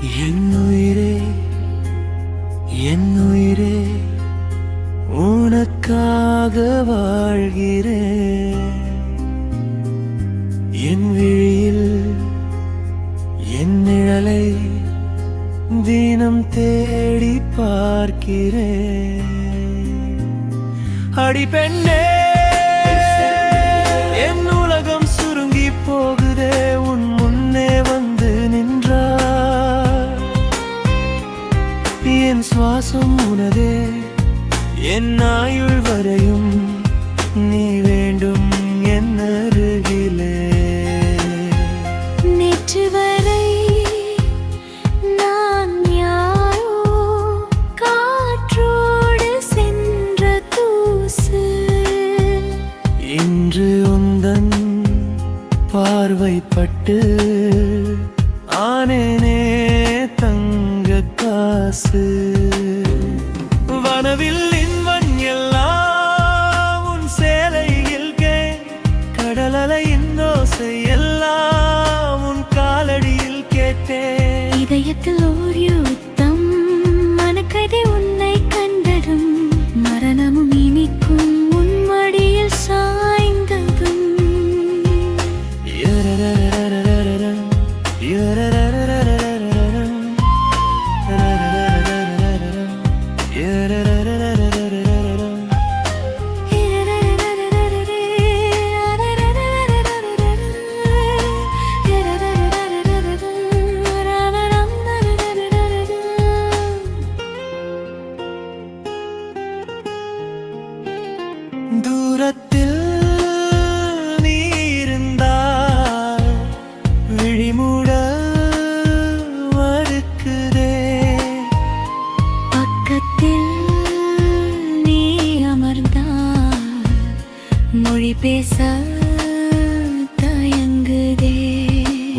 என்னுயிரே என்னுயிரே உனக்காக வாழ்கிறேன். என் விழியில் என் நிழலை தினம் தேடி பார்க்கிறேன். அடிப்பெண்ணே என் ஆயுள் வரையும் நீ ஓசை எல்லாம் உன் காலடியில் கேட்டேன். இதயத்தில் விழிமூட மறுக்குதே பக்கத்தில் நீ அமர்ந்தால் மொழி பேச தயங்குதே.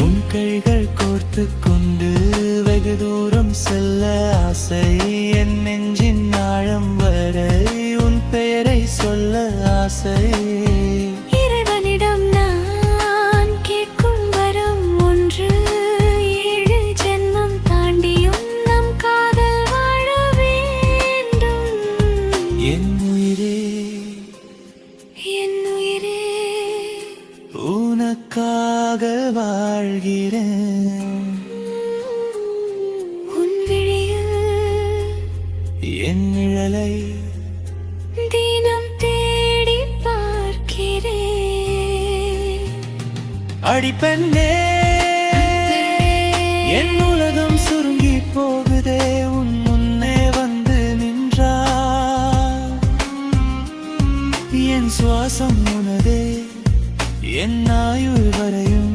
உன் கைகள் கோர்த்து கொண்டு வெகு தூரம் செல்ல ஆசை என் நெஞ்சின் ஆழம் வரை உன் பெயரை சொல்ல ஆசை. நிழலை தினம் தேடி பார்க்கிறேன். அடிப்பெண்ணே என் உலகம் சுருங்கி போகுதே உன் முன்னே வந்து நின்றார். என் சுவாசம் உனதே என் ஆயுள் வரையும்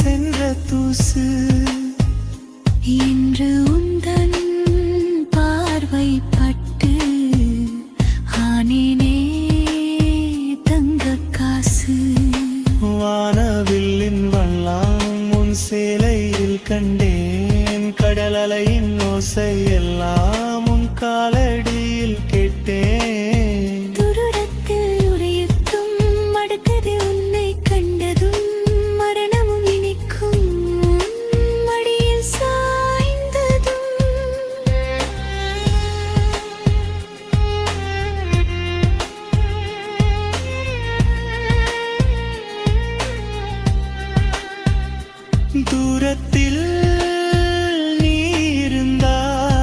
சென்ற தூசு. இன்று உந்தன் பார்வை பட்டு ஆனேனே தங்க காசு. வானவில்லின் வண்ணம் உன் சேலையில் கண்டேன் தூரத்தில் நீருந்தால்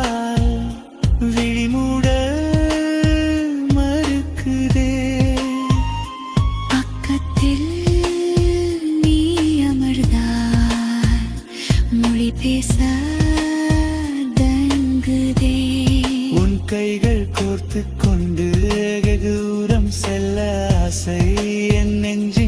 விழிமூட மறுக்குதே. பக்கத்தில் நீ அமர்ந்தால் மொழி பேச தங்குதே. உன் கைகள் கோர்த்து கொண்டு தூரம் செல்ல ஆசை என் நெஞ்சு